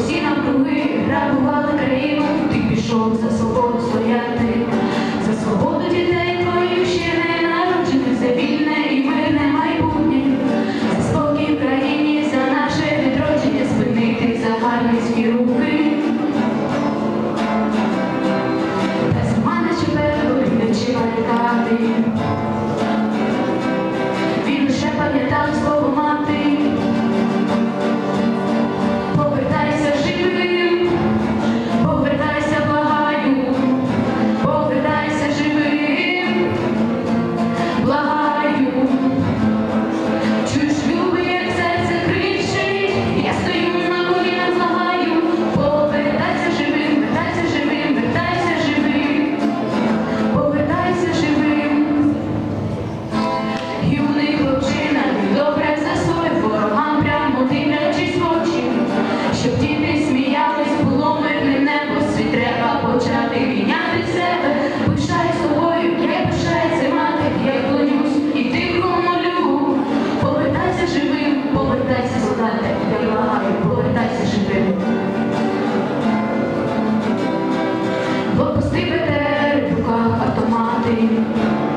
усі навкруги грабували країну, ти пішов за свободу стояти, за свободу дітей твоїх ще не народжених, за вільне і мирне майбутнє, за спокій в країні, за наше відродження, спинити за гарність. city.